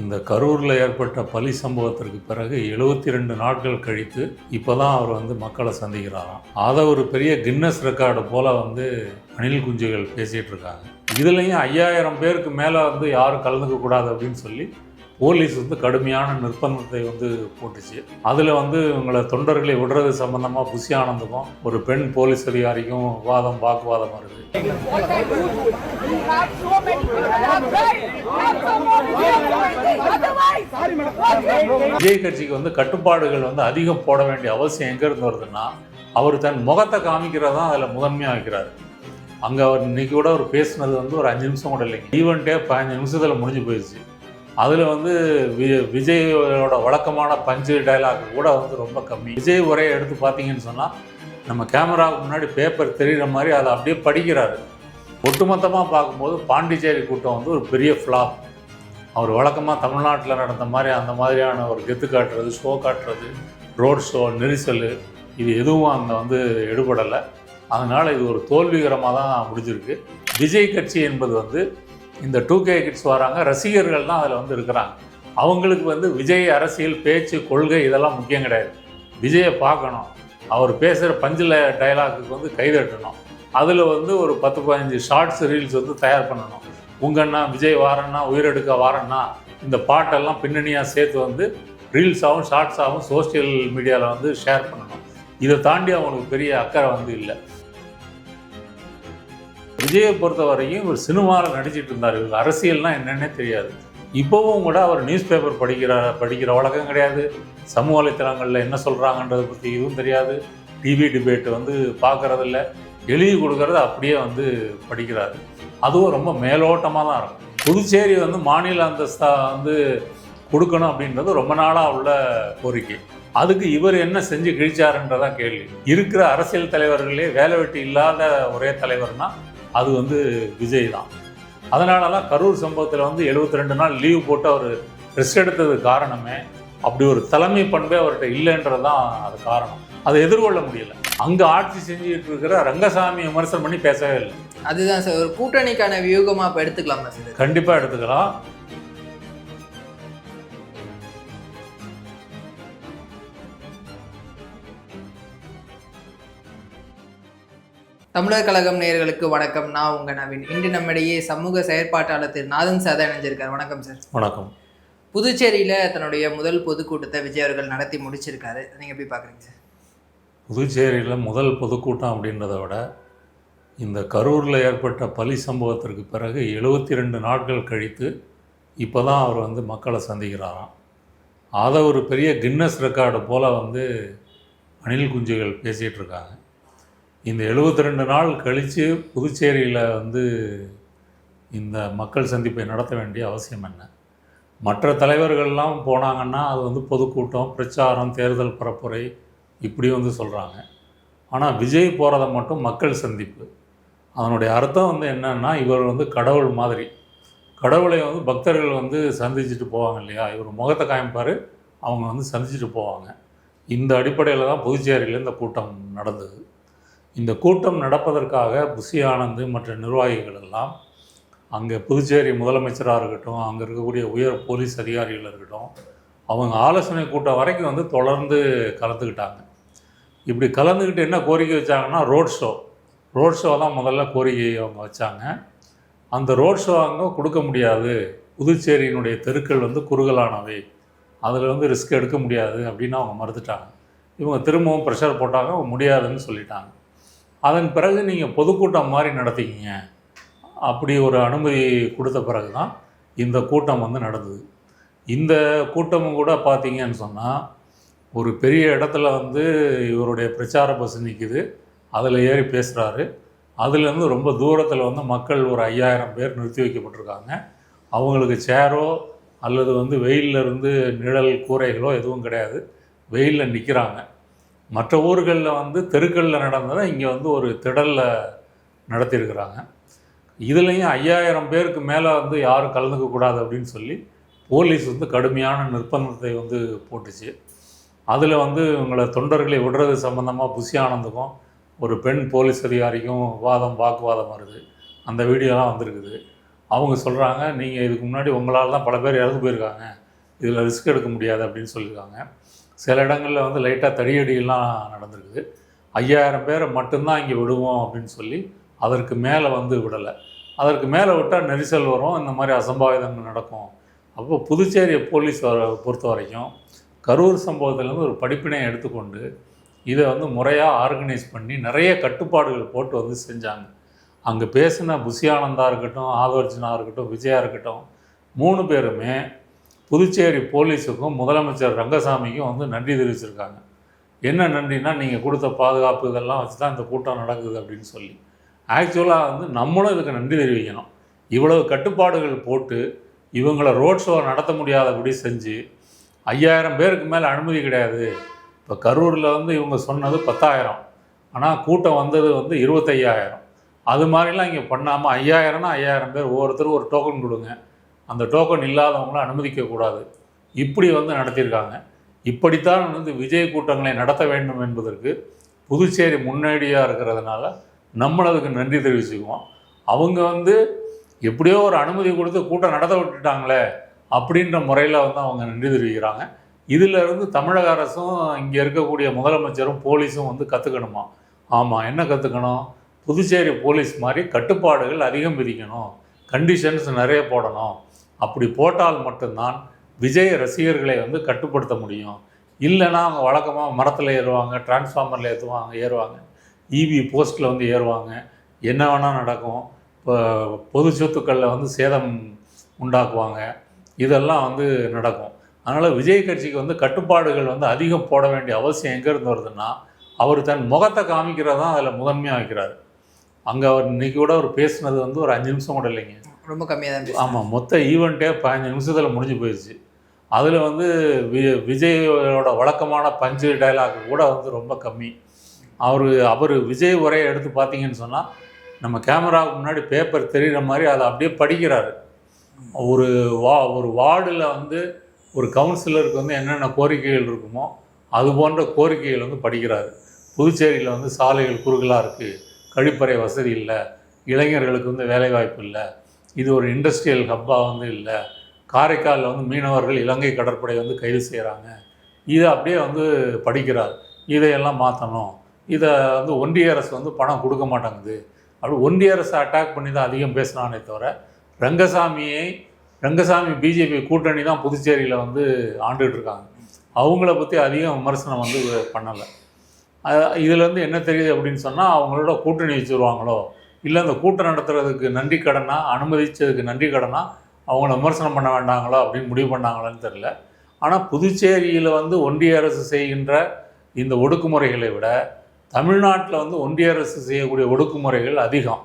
இந்த கரூரில் ஏற்பட்ட பலி சம்பவத்திற்கு பிறகு எழுபத்தி ரெண்டு நாட்கள் கழித்து இப்போ தான் அவர் வந்து மக்களை சந்திக்கிறாராம். அதை ஒரு பெரிய கின்னஸ் ரெக்கார்டு போல் வந்து அணில் குஞ்சுகள் பேசிகிட்டு இருக்காங்க. இதுலேயும் ஐயாயிரம் பேருக்கு மேலே வந்து யாரும் கலந்துக்க கூடாது அப்படின்னு சொல்லி போலீஸ் வந்து கடுமையான நிர்பந்தத்தை வந்து போட்டுச்சு. அதில் வந்து இவங்களை தொண்டர்களை விடுறது சம்மந்தமாக புஷி ஆனந்தமும் ஒரு பெண் போலீஸ் அதிகாரிக்கும் வாதம் வாக்குவாதம் வருது. விஜய் கட்சிக்கு வந்து கட்டுப்பாடுகள் வந்து அதிகம் போட வேண்டிய அவசியம் எங்கேருந்து வருதுன்னா அவர் தன் முகத்தை காமிக்கிறது தான் அதில் முதன்மையாக வைக்கிறார். அங்கே அவர் இன்னைக்கு கூட அவர் பேசினது வந்து ஒரு அஞ்சு நிமிஷம் கூட இல்லைங்க. ஈவெண்ட்டே பதினஞ்சு நிமிஷத்தில் முடிஞ்சு போயிடுச்சு. அதில் வந்து வி விஜயோட வழக்கமான பஞ்சு டைலாக் கூட வந்து ரொம்ப கம்மி. விஜய் உரையை எடுத்து பார்த்தீங்கன்னு சொன்னால் நம்ம கேமராவுக்கு முன்னாடி பேப்பர் தெரிகிற மாதிரி அதை அப்படியே படிக்கிறாரு. ஒட்டுமொத்தமாக பார்க்கும்போது பாண்டிச்சேரி கூட்டம் வந்து ஒரு பெரிய ஃப்ளாப் அவர் வழக்கமாக தமிழ்நாட்டில் நடந்த மாதிரி அந்த மாதிரியான ஒரு கெத்து காட்டுறது ஷோ காட்டுறது ரோட் ஷோ நெரிசல் இது எதுவும் அங்கே வந்து எடுபடலை. அதனால் இது ஒரு தோல்விகரமாக தான் முடிஞ்சிருக்கு. விஜய் கட்சி என்பது வந்து இந்த டூ கே கிட்ஸ் வராங்க ரசிகர்கள் தான் அதில் வந்து இருக்கிறாங்க. அவங்களுக்கு வந்து விஜய் அரசியல் பேச்சு கொள்கை இதெல்லாம் முக்கியம் கிடையாது. விஜயை பார்க்கணும். அவர் பேசுகிற பஞ்சில் டைலாக்குக்கு வந்து கைதட்டணும். அதில் வந்து ஒரு பத்து பதினஞ்சு ஷார்ட்ஸ் ரீல்ஸ் வந்து தயார் பண்ணணும். உங்கன்னா விஜய் வாரன்னா உயிரெடுக்க வாரன்னா இந்த பாட்டெல்லாம் பின்னணியாக சேர்த்து வந்து ரீல்ஸாகவும் ஷார்ட்ஸாகவும் சோஷியல் மீடியாவில் வந்து ஷேர் பண்ணணும். இதை தாண்டி அவங்களுக்கு பெரிய அக்கறை வந்து இல்லை. விஜயை பொறுத்த வரைக்கும் ஒரு சினிமாவில் நடிச்சிட்டு இருந்தார். இவர் அரசியல்னால் என்னென்னே தெரியாது. இப்போவும் கூட அவர் நியூஸ் பேப்பர் படிக்கிற படிக்கிற வழக்கம் கிடையாது. சமூக வலைத்தளங்களில் என்ன சொல்கிறாங்கன்றதை பற்றி இதுவும் தெரியாது. டிவி டிபேட் வந்து பார்க்கறதில்ல. எழுதி கொடுக்கறத அப்படியே வந்து படிக்கிறாரு. அதுவும் ரொம்ப மேலோட்டமாக தான் இருக்கும். புதுச்சேரி வந்து மாநில அந்தஸ்தா வந்து கொடுக்கணும் அப்படின்றது ரொம்ப நாளாக உள்ள கோரிக்கை. அதுக்கு இவர் என்ன செஞ்சு கிழிச்சாருன்றதான் கேள்வி. இருக்கிற அரசியல் தலைவர்களே வேலை வெட்டி இல்லாத ஒரே தலைவர்னா அது வந்து விஜய் தான். அதனாலலாம் கரூர் சம்பவத்தில் வந்து 72 ரெண்டு நாள் லீவ் போட்டு அவர் ரெஸ்ட் எடுத்தது காரணமே அப்படி ஒரு தலைமை பண்பே அவர்கிட்ட இல்லைன்றது தான் அது காரணம். அதை எதிர்கொள்ள முடியல. அங்கே ஆட்சி செஞ்சுட்டு இருக்கிற ரங்கசாமி விமர்சனம் பண்ணி பேசவே இல்லை. அதுதான் சார் ஒரு கூட்டணிக்கான வியூகமா இப்ப எடுத்துக்கலாமா சார்? கண்டிப்பாக எடுத்துக்கலாம். தமிழர் கழகம் நேயர்களுக்கு வணக்கம். நான் உங்க நவீன். இன்று நம்மிடையே சமூக செயற்பாட்டாளர் திரு. நாதன் சார் இணைஞ்சிருக்கார். வணக்கம் சார். வணக்கம். புதுச்சேரியில தன்னுடைய முதல் பொதுக்கூட்டத்தை விஜய் அவர்கள் நடத்தி முடிச்சிருக்காரு. நீங்க எப்படி பாக்குறீங்க சார்? புதுச்சேரியில் முதல் பொதுக்கூட்டம் அப்படின்றத விட இந்த கரூரில் ஏற்பட்ட பலி சம்பவத்திற்கு பிறகு எழுபத்தி ரெண்டு நாட்கள் கழித்து இப்போ தான் அவர் வந்து மக்களை சந்திக்கிறாராம். அதை ஒரு பெரிய கின்னஸ் ரெக்கார்டு போல் வந்து அணில் குஞ்சுகள் பேசிகிட்டு இருக்காங்க. இந்த 72 ரெண்டு நாள் கழித்து புதுச்சேரியில் வந்து இந்த மக்கள் சந்திப்பை நடத்த வேண்டிய அவசியம் என்ன? மற்ற தலைவர்கள்லாம் போனாங்கன்னா அது வந்து பொதுக்கூட்டம் பிரச்சாரம் தேர்தல் பரப்புரை இப்படி வந்து சொல்கிறாங்க ஆனால் விஜய் போகிறத மட்டும் மக்கள் சந்திப்பு. அதனுடைய அர்த்தம் வந்து என்னன்னா இவர் வந்து கடவுள் மாதிரி. கடவுளை வந்து பக்தர்கள் வந்து சந்திச்சுட்டு போவாங்க இல்லையா? இவர் முகத்தை காமிப்பார் அவங்க வந்து சந்திச்சுட்டு போவாங்க. இந்த அடிப்படையில் தான் புதுச்சேரியில் இந்த கூட்டம் நடந்தது. இந்த கூட்டம் நடப்பதற்காக புஷி ஆனந்த் மற்ற நிர்வாகிகள் எல்லாம் அங்கே புதுச்சேரி முதலமைச்சராக இருக்கட்டும் அங்கே இருக்கக்கூடிய உயர் போலீஸ் அதிகாரிகள் இருக்கட்டும் அவங்க ஆலோசனை கூட்டம் வரைக்கும் வந்து தொடர்ந்து கலந்துக்கிட்டாங்க. இப்படி கலந்துக்கிட்டு என்ன கோரிக்கை வச்சாங்கன்னா ரோட் ஷோ. ரோட் ஷோ தான் முதல்ல கோரிக்கை அவங்க வச்சாங்க. அந்த ரோட் ஷோ அவங்க கொடுக்க முடியாது. புதுச்சேரியினுடைய தெருக்கள் வந்து குறுகலானவை. அதில் வந்து ரிஸ்க் எடுக்க முடியாது அப்படின்னு அவங்க மறுத்துட்டாங்க. இவங்க திரும்பவும் ப்ரெஷர் போட்டாங்க அவங்க முடியாதுன்னு சொல்லிட்டாங்க. அதன் பிறகு நீங்கள் பொதுக்கூட்டம் மாதிரி நடத்திக்கிங்க. அப்படி ஒரு அனுமதி கொடுத்த பிறகு தான் இந்த கூட்டம் வந்து நடந்தது. இந்த கூட்டமும் கூட பார்த்தீங்கன்னு சொன்னால் ஒரு பெரிய இடத்துல வந்து இவருடைய பிரச்சார பஸ் நிற்கிது அதில் ஏறி பேசுகிறாரு அதுலேருந்து ரொம்ப தூரத்தில் வந்து மக்கள் ஒரு ஐயாயிரம் பேர் நிறுத்தி வைக்கப்பட்டிருக்காங்க. அவங்களுக்கு சேரோ அல்லது வந்து வெயில்ல இருந்து நிழல் கூரைகளோ எதுவும் கிடையாது. வெயிலில் நிற்கிறாங்க மற்ற ஊர்களில் வந்து தெருக்களில் நடந்ததை இங்கே வந்து ஒரு திடலில் நடத்தியிருக்கிறாங்க. இதுலேயும் ஐயாயிரம் பேருக்கு மேலே வந்து யாரும் கலந்துக்கக்கூடாது அப்படின்னு சொல்லி போலீஸ் வந்து கடுமையான நிர்பந்தத்தை வந்து போட்டுச்சு. அதில் வந்து இவங்களை தொண்டர்களை விடுறது சம்மந்தமாக புஷி ஆனந்துக்கும் ஒரு பெண் போலீஸ் அதிகாரிக்கும் வாதம் வாக்குவாதம் வருது. அந்த வீடியோலாம் வந்திருக்குது. அவங்க சொல்கிறாங்க நீங்கள் இதுக்கு முன்னாடி உங்களால் தான் பல பேர் இறந்து போயிருக்காங்க. இதில் ரிஸ்க் எடுக்க முடியாது அப்படின்னு சொல்லியிருக்காங்க. சில இடங்களில் வந்து லைட்டாக தடியடியெல்லாம் நடந்திருக்குது ஐயாயிரம் பேரை மட்டும்தான் இங்கே விடுவோம் அப்படின்னு சொல்லி அதற்கு மேலே வந்து விடலை. அதற்கு மேலே விட்டால் நெரிசல் வரும் இந்த மாதிரி அசம்பாவிதங்கள் நடக்கும். அப்போ புதுச்சேரி போலீஸ் வர- பொறுத்த வரைக்கும் கரூர் சம்பவத்திலேருந்து ஒரு படிப்பினை எடுத்துக்கொண்டு இதை வந்து முறையாக ஆர்கனைஸ் பண்ணி நிறைய கட்டுப்பாடுகள் போட்டு வந்து செஞ்சாங்க. அங்கே பேசின புஷியானந்தா இருக்கட்டும் ஆதர்ஜனா இருக்கட்டும் விஜயா இருக்கட்டும் மூணு பேருமே புதுச்சேரி போலீஸுக்கும் முதலமைச்சர் ரங்கசாமிக்கும் வந்து நன்றி தெரிவிச்சிருக்காங்க. என்ன நன்றினா நீங்கள் கொடுத்த பாதுகாப்பு இதெல்லாம் வச்சு தான் இந்த கூட்டம் நடக்குது அப்படின்னு சொல்லி. ஆக்சுவலாக வந்து நம்மளும் இதுக்கு நன்றி தெரிவிக்கணும். இவ்வளவு கட்டுப்பாடுகள் போட்டு இவங்கள ரோட் ஷோ நடத்த முடியாதபடி செஞ்சு ஐயாயிரம் பேருக்கு மேலே அனுமதி கிடையாது. இப்போ கரூரில் வந்து இவங்க சொன்னது பத்தாயிரம். ஆனால் கூட்டம் வந்தது வந்து இருபத்தையாயிரம். அது மாதிரிலாம் இங்கே பண்ணாமல் ஐயாயிரம்னா ஐயாயிரம் பேர் ஒவ்வொருத்தரும் ஒரு டோக்கன் கொடுங்க. அந்த டோக்கன் இல்லாதவங்கள அனுமதிக்கக்கூடாது. இப்படி வந்து நடத்தியிருக்காங்க. இப்படித்தான் வந்து விஜய் கூட்டங்களை நடத்த வேண்டும் என்பதற்கு புதுச்சேரி முன்னாடியாக இருக்கிறதுனால நம்மளும் அதுக்கு நன்றி தெரிவிச்சுக்குவோம். அவங்க வந்து எப்படியோ ஒரு அனுமதி கொடுத்து கூட்டம் நடத்த விட்டுட்டாங்களே அப்படின்ற முறையில் வந்து அவங்க நன்றி தெரிவிக்கிறாங்க. இதிலிருந்து தமிழக அரசும் இங்கே இருக்கக்கூடிய முதலமைச்சரும் போலீஸும் வந்து கற்றுக்கணுமா ஆமாம் என்ன கற்றுக்கணும் புதுச்சேரி போலீஸ் மாதிரி கட்டுப்பாடுகள் அதிகம் விதிக்கணும். கண்டிஷன்ஸ் நிறைய போடணும். அப்படி போட்டால் மட்டும்தான் விஜய் ரசிகர்களை வந்து கட்டுப்படுத்த முடியும். இல்லைன்னா அவங்க வழக்கமாக மரத்தில் ஏறுவாங்க டிரான்ஸ்ஃபார்மரில் ஏற்றுவாங்க ஏறுவாங்க. இவி போஸ்ட்டில் வந்து ஏறுவாங்க. என்ன வேணால் நடக்கும். இப்போ பொது சொத்துக்களில் வந்து சேதம் உண்டாக்குவாங்க. இதெல்லாம் வந்து நடக்கும். அதனால் விஜய் கட்சிக்கு வந்து கட்டுப்பாடுகள் வந்து அதிகம் போட வேண்டிய அவசியம் எங்கேருந்து வருதுன்னா அவர் தன் முகத்தை காமிக்கிறது தான் அதில் முதன்மையாக வைக்கிறார். அங்கே அவர் இன்றைக்கி கூட அவர் பேசுனது வந்து ஒரு அஞ்சு நிமிஷம் கூட இல்லைங்க. ரொம்ப கம்மியாக தான் ஆமாம் மொத்த ஈவெண்ட்டே பதினஞ்சு நிமிஷத்தில் முடிஞ்சு போயிடுச்சு அதில் வந்து வி விஜயோட வழக்கமான பஞ்சு டைலாக் கூட வந்து ரொம்ப கம்மி. அவர் அவர் விஜய் உரையை எடுத்து பார்த்தீங்கன்னு சொன்னால் நம்ம கேமராவுக்கு முன்னாடி பேப்பர் தெரிகிற மாதிரி அதை அப்படியே படிக்கிறாரு. ஒரு வா ஒரு வார்டில் வந்து ஒரு கவுன்சிலருக்கு வந்து என்னென்ன கோரிக்கைகள் இருக்குமோ அது போன்ற கோரிக்கைகள் வந்து படிக்கிறாரு. புதுச்சேரியில் வந்து சாலைகள் குறுகலாக இருக்குது கழிப்பறை வசதி இல்லை. இளைஞர்களுக்கு வந்து வேலைவாய்ப்பு இல்லை. இது ஒரு இண்டஸ்ட்ரியல் ஹப்பாக வந்து இல்லை. காரைக்காலில் வந்து மீனவர்கள் இலங்கை கடற்படை வந்து கைது செய்கிறாங்க இதை அப்படியே வந்து படிக்கிறார். இதையெல்லாம் மாற்றணும் இதை வந்து ஒன்றிய அரசு வந்து பணம் கொடுக்க மாட்டேங்குது. அப்படி ஒன்றிய அரசை அட்டாக் பண்ணி தான் அதிகம் பேசினானே தவிர ரங்கசாமியை ரங்கசாமி பிஜேபி கூட்டணி தான் புதுச்சேரியில் வந்து ஆண்டுகிட்டு இருக்காங்க. அவங்கள பற்றி அதிகம் விமர்சனம் வந்து பண்ணலை. இதுலேருந்து என்ன தெரியுது அப்படின்னு சொன்னால் அவங்களோட கூட்டணி வச்சுருவாங்களோ? இல்லை அந்த கூட்டம் நடத்துறதுக்கு நன்றி கடனா அனுமதிச்சதுக்கு நன்றி கடனா அவங்கள விமர்சனம் பண்ண வேண்டாங்களோ அப்படின்னு முடிவு பண்ணாங்களான்னு தெரில ஆனால் புதுச்சேரியில் வந்து ஒன்றிய அரசு செய்கின்ற இந்த ஒடுக்குமுறைகளை விட தமிழ்நாட்டில் வந்து ஒன்றிய அரசு செய்யக்கூடிய ஒடுக்குமுறைகள் அதிகம்.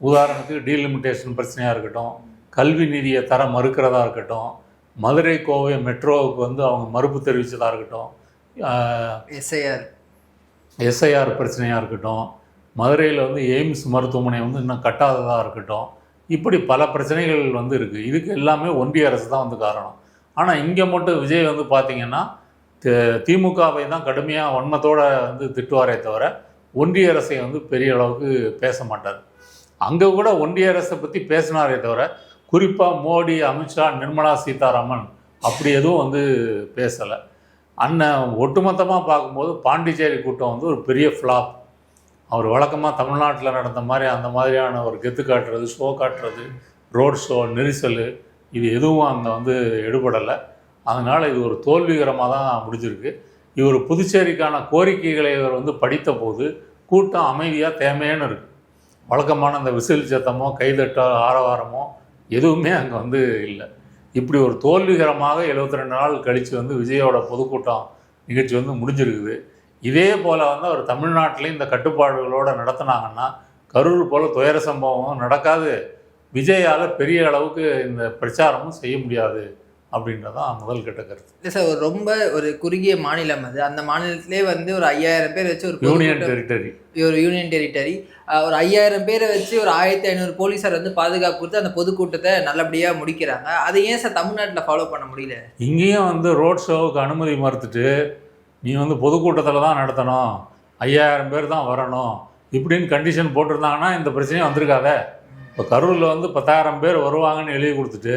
உதாரணத்துக்கு டீலிமிட்டேஷன் பிரச்சனையாக இருக்கட்டும் கல்வி நிதியை தர மறுக்கிறதா இருக்கட்டும் மதுரை கோவை மெட்ரோவுக்கு வந்து அவங்க மறுப்பு தெரிவித்ததாக இருக்கட்டும் எஸ்ஐஆர். எஸ்ஐஆர் பிரச்சனையாக இருக்கட்டும் மதுரையில் வந்து எய்ம்ஸ் மருத்துவமனை வந்து இன்னும் கட்டாததாக இருக்கட்டும். இப்படி பல பிரச்சனைகள் வந்து இருக்குது இதுக்கு எல்லாமே ஒன்றிய அரசு தான் வந்து காரணம். ஆனால் இங்கே மட்டும் விஜய் வந்து பார்த்திங்கன்னா திமுகவை தான் கடுமையாக வன்மத்தோடு வந்து திட்டுவாரே தவிர ஒன்றிய அரசை வந்து பெரிய அளவுக்கு பேச மாட்டார். அங்கே கூட ஒன்றிய அரசை பற்றி பேசினாரே தவிர குறிப்பாக மோடி அமித்ஷா நிர்மலா சீதாராமன் அப்படி எதுவும் வந்து பேசலை. அண்ணன் ஒட்டுமொத்தமாக பார்க்கும்போது பாண்டிச்சேரி கூட்டம் வந்து ஒரு பெரிய ஃப்ளாப் அவர் வழக்கமாக தமிழ்நாட்டில் நடந்த மாதிரி அந்த மாதிரியான ஒரு கெத்து காட்டுறது ஷோ காட்டுறது ரோட் ஷோ நெரிசல் இது எதுவும் அங்கே வந்து எடுபடலை. அதனால் இது ஒரு தோல்விகரமாக தான் முடிஞ்சிருக்கு இவர் புதுச்சேரிக்கான கோரிக்கைகளை இவர் வந்து படித்த போது கூட்டம் அமைதியாக தேமையான இருக்குது வழக்கமான அந்த விசில் சத்தமோ கைதட்டோ ஆரவாரமோ எதுவுமே அங்கே வந்து இல்லை. இப்படி ஒரு தோல்விகரமாக 72 ரெண்டு நாள் கழித்து வந்து விஜயோட பொதுக்கூட்டம் நிகழ்ச்சி வந்து முடிஞ்சிருக்குது. இதே போல் வந்து அவர் தமிழ்நாட்டிலையும் இந்த கட்டுப்பாடுகளோடு நடத்துனாங்கன்னா கரூர் போல் துயர சம்பவம் நடக்காது. விஜயால் பெரிய அளவுக்கு இந்த பிரச்சாரமும் செய்ய முடியாது அப்படின்றதான் முதல் கட்ட கருத்து. இல்லை சார் ஒரு ரொம்ப ஒரு குறுகிய மாநிலம் அது. அந்த மாநிலத்திலே வந்து ஒரு ஐயாயிரம் பேர் வச்சு ஒரு யூனியன் டெரிட்டரி ஒரு யூனியன் டெரிட்டரி ஒரு ஐயாயிரம் பேரை வச்சு ஒரு ஆயிரத்தி ஐநூறு போலீஸார் வந்து பாதுகாப்பு கொடுத்து அந்த பொதுக்கூட்டத்தை நல்லபடியாக முடிக்கிறாங்க. அதை ஏன் சார் தமிழ்நாட்டில் ஃபாலோ பண்ண முடியல? இங்கேயும் வந்து ரோட் ஷோவுக்கு அனுமதி மறுத்துட்டு நீ வந்து பொதுக்கூட்டத்தில் தான் நடத்தணும். ஐயாயிரம் பேர் தான் வரணும். இப்படின்னு கண்டிஷன் போட்டிருந்தாங்கன்னா இந்த பிரச்சனையும் வந்திருக்காதே. இப்போ கரூரில் வந்து பத்தாயிரம் பேர் வருவாங்கன்னு எழுதி கொடுத்துட்டு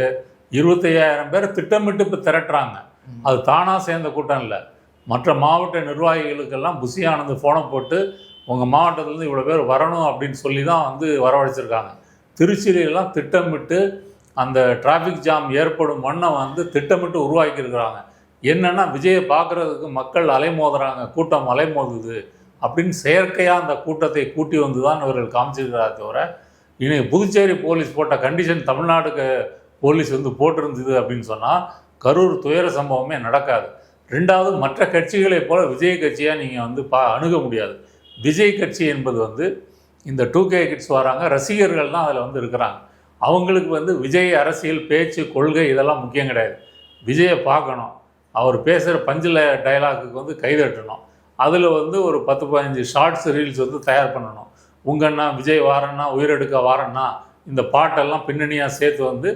இருபத்தையாயிரம் பேர் திட்டமிட்டு இப்போ திரட்டுறாங்க. அது தானாக சேர்ந்த கூட்டம் இல்லை. மற்ற மாவட்ட நிர்வாகிகளுக்கெல்லாம் புசி ஆனந்த் ஃபோனை போட்டு உங்கள் மாவட்டத்துலேருந்து இவ்வளோ பேர் வரணும் அப்படின்னு சொல்லி தான் வந்து வரவழைச்சிருக்காங்க. திருச்சியிலெல்லாம் திட்டமிட்டு அந்த டிராஃபிக் ஜாம் ஏற்படும் மண்ணை வந்து திட்டமிட்டு உருவாக்கியிருக்கிறாங்க. என்னென்னா விஜயை பார்க்குறதுக்கு மக்கள் அலைமோதுறாங்க கூட்டம் அலைமோதுது அப்படின்னு செயற்கையாக அந்த கூட்டத்தை கூட்டி வந்து தான் இவர்கள் காமிச்சிருக்கிறார் தவிர இனி புதுச்சேரி போலீஸ் போட்ட கண்டிஷன் தமிழ்நாடுக்கு போலீஸ் வந்து போட்டிருந்தது அப்படின்னு சொன்னால் கரூர் துயர சம்பவமே நடக்காது. ரெண்டாவது மற்ற கட்சிகளைப் போல விஜய் கட்சியாக நீங்கள் வந்து பா அணுக முடியாது. விஜய் கட்சி என்பது வந்து இந்த டூ கே கிட்ஸ் வராங்க ரசிகர்கள் தான் அதில் வந்து இருக்கிறாங்க. அவங்களுக்கு வந்து விஜய் அரசியல் பேச்சு கொள்கை இதெல்லாம் முக்கியம் கிடையாது. விஜயை பார்க்கணும். அவர் பேசுகிற பஞ்சில் டயலாக்குக்கு வந்து கைதட்டணும். அதில் வந்து ஒரு பத்து பதினஞ்சு ஷார்ட்ஸ் ரீல்ஸ் வந்து தயார் பண்ணணும். உங்கன்னா விஜய் வாரன்னா உயிரெடுக்க வாரன்னா இந்த பாட்டெல்லாம் பின்னணியாக சேர்த்து வந்து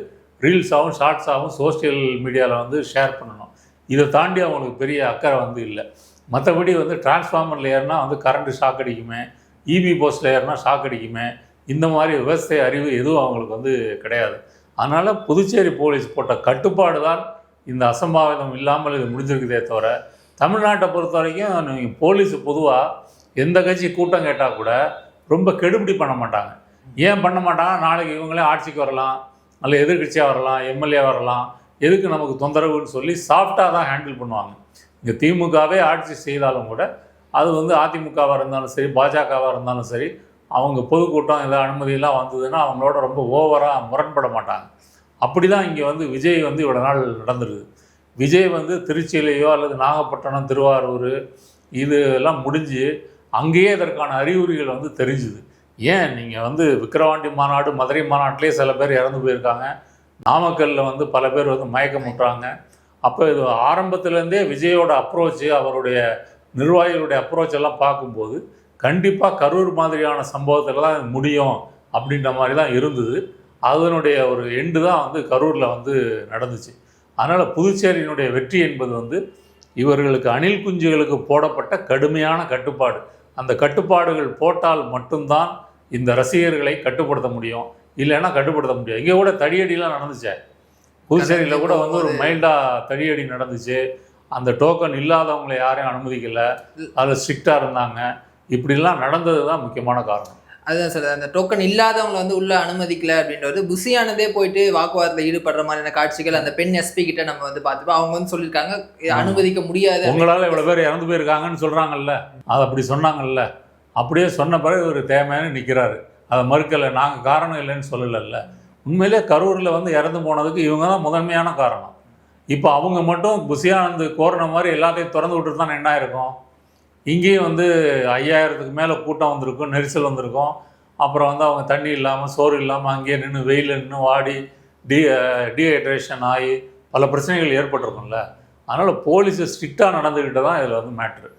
ரீல்ஸாகவும் ஷார்ட்ஸாகவும் சோஷியல் மீடியாவில் வந்து ஷேர் பண்ணணும். இதை தாண்டி அவங்களுக்கு பெரிய அக்கறை வந்து இல்லை. மற்றபடி வந்து டிரான்ஸ்ஃபார்மரில் ஏறினா வந்து கரண்ட்டு ஷாக் அடிக்குமே இபி போஸ்டில் ஏறினா ஷாக் அடிக்குமே இந்த மாதிரி விவசாய அறிவு எதுவும் அவங்களுக்கு வந்து கிடையாது. அதனால் புதுச்சேரி போலீஸ் போட்ட கட்டுப்பாடு தான் இந்த அசம்பாவிதம் இல்லாமல் இது முடிஞ்சிருக்குதே தவிர தமிழ்நாட்டை பொறுத்த வரைக்கும் நீங்கள் போலீஸ் பொதுவாக எந்த கட்சி கூட்டம் கேட்டால் கூட ரொம்ப கெடுபிடி பண்ண மாட்டாங்க. ஏன் பண்ண மாட்டாங்க நாளைக்கு இவங்களே ஆட்சிக்கு வரலாம் அல்ல எதிர்கட்சியாக வரலாம் எம்எல்ஏ வரலாம். எதுக்கு நமக்கு தொந்தரவுன்னு சொல்லி சாஃப்டாக தான் ஹேண்டில் பண்ணுவாங்க. இங்கே திமுகவே ஆட்சி செய்தாலும் கூட அது வந்து அதிமுகவாக இருந்தாலும் சரி பாஜகவாக இருந்தாலும் சரி அவங்க பொதுக்கூட்டம் இதை அனுமதியெல்லாம் வந்ததுன்னா அவங்களோட ரொம்ப ஓவராக முரண்பட மாட்டாங்க. அப்படி தான் இங்கே வந்து விஜய் வந்து இவ்வளோ நாள் நடந்துருது. விஜய் வந்து திருச்சியிலேயோ அல்லது நாகப்பட்டினம் திருவாரூர் இது எல்லாம் முடிஞ்சு அங்கேயே இதற்கான அறிகுறிகள் வந்து தெரிஞ்சுது. ஏன்? நீங்கள் வந்து விக்கிரவாண்டி மாநாடு மதுரை மாநாட்டிலே சில பேர் இறந்து போயிருக்காங்க. நாமக்கல்லில் வந்து பல பேர் வந்து மயக்கம் முட்டுறாங்க அப்போ இது ஆரம்பத்துலேருந்தே விஜயோட அப்ரோச்சு அவருடைய நிர்வாகிகளுடைய அப்ரோச் எல்லாம் பார்க்கும்போது கண்டிப்பாக கரூர் மாதிரியான சம்பவத்தில் தான் முடியும் அப்படின்ற மாதிரி தான் இருந்தது. அதனுடைய ஒரு எண்டு தான் வந்து கரூரில் வந்து நடந்துச்சு. அதனால் புதுச்சேரியினுடைய வெற்றி என்பது வந்து இவர்களுக்கு அணில் குஞ்சுகளுக்கு போடப்பட்ட கடுமையான கட்டுப்பாடு. அந்த கட்டுப்பாடுகள் போட்டால் மட்டும்தான் இந்த ரசிகர்களை கட்டுப்படுத்த முடியும். இல்லைன்னா கட்டுப்படுத்த முடியாது. இங்கே கூட தடியடிலாம் நடந்துச்சே. புதுச்சேரியில் கூட வந்து ஒரு மைல்டாக தடியடி நடந்துச்சு. அந்த டோக்கன் இல்லாதவங்களை யாரையும் அனுமதிக்கல. அதில் ஸ்ட்ரிக்டாக இருந்தாங்க. இப்படிலாம் நடந்தது தான் முக்கியமான காரணம். அதுதான் சார் அந்த டோக்கன் இல்லாதவங்களை வந்து உள்ள அனுமதிக்கல அப்படின்றது. புசியானதே போயிட்டு வாக்குவாதத்தில் ஈடுபடுற மாதிரியான காட்சிகள் அந்த பெண் எஸ்பி கிட்ட நம்ம வந்து பார்த்துப்போம். அவங்க வந்து சொல்லியிருக்காங்க அனுமதிக்க முடியாது உங்களால் இவ்வளோ பேர் இறந்து போயிருக்காங்கன்னு சொல்கிறாங்கல்ல அது அப்படி சொன்னாங்கல்ல. அப்படியே சொன்ன பிறகு ஒரு தேவையான நிற்கிறாரு அதை மறுக்கலை. நாங்கள் காரணம் இல்லைன்னு சொல்லலைல்ல. உண்மையிலே கரூரில் வந்து இறந்து போனதுக்கு இவங்க தான் முதன்மையான காரணம். இப்போ அவங்க மட்டும் புசியானந்து கோரின மாதிரி எல்லாத்தையும் திறந்து விட்டுட்டு தான் என்ன இருக்கும் இங்கேயும் வந்து ஐயாயிரத்துக்கு மேலே கூட்டம் வந்திருக்கும் நெரிசல் வந்திருக்கும். அப்புறம் வந்து அவங்க தண்ணி இல்லாமல் சோறு இல்லாமல் அங்கேயே நின்று வெயில் நின்று வாடி டி டீஹைட்ரேஷன் ஆகி பல பிரச்சனைகள் ஏற்பட்டிருக்கும்ல. அதனால் போலீஸ் ஸ்ட்ரிக்டாக நடந்துக்கிட்டு தான் இதில் வந்து மேட்ரு.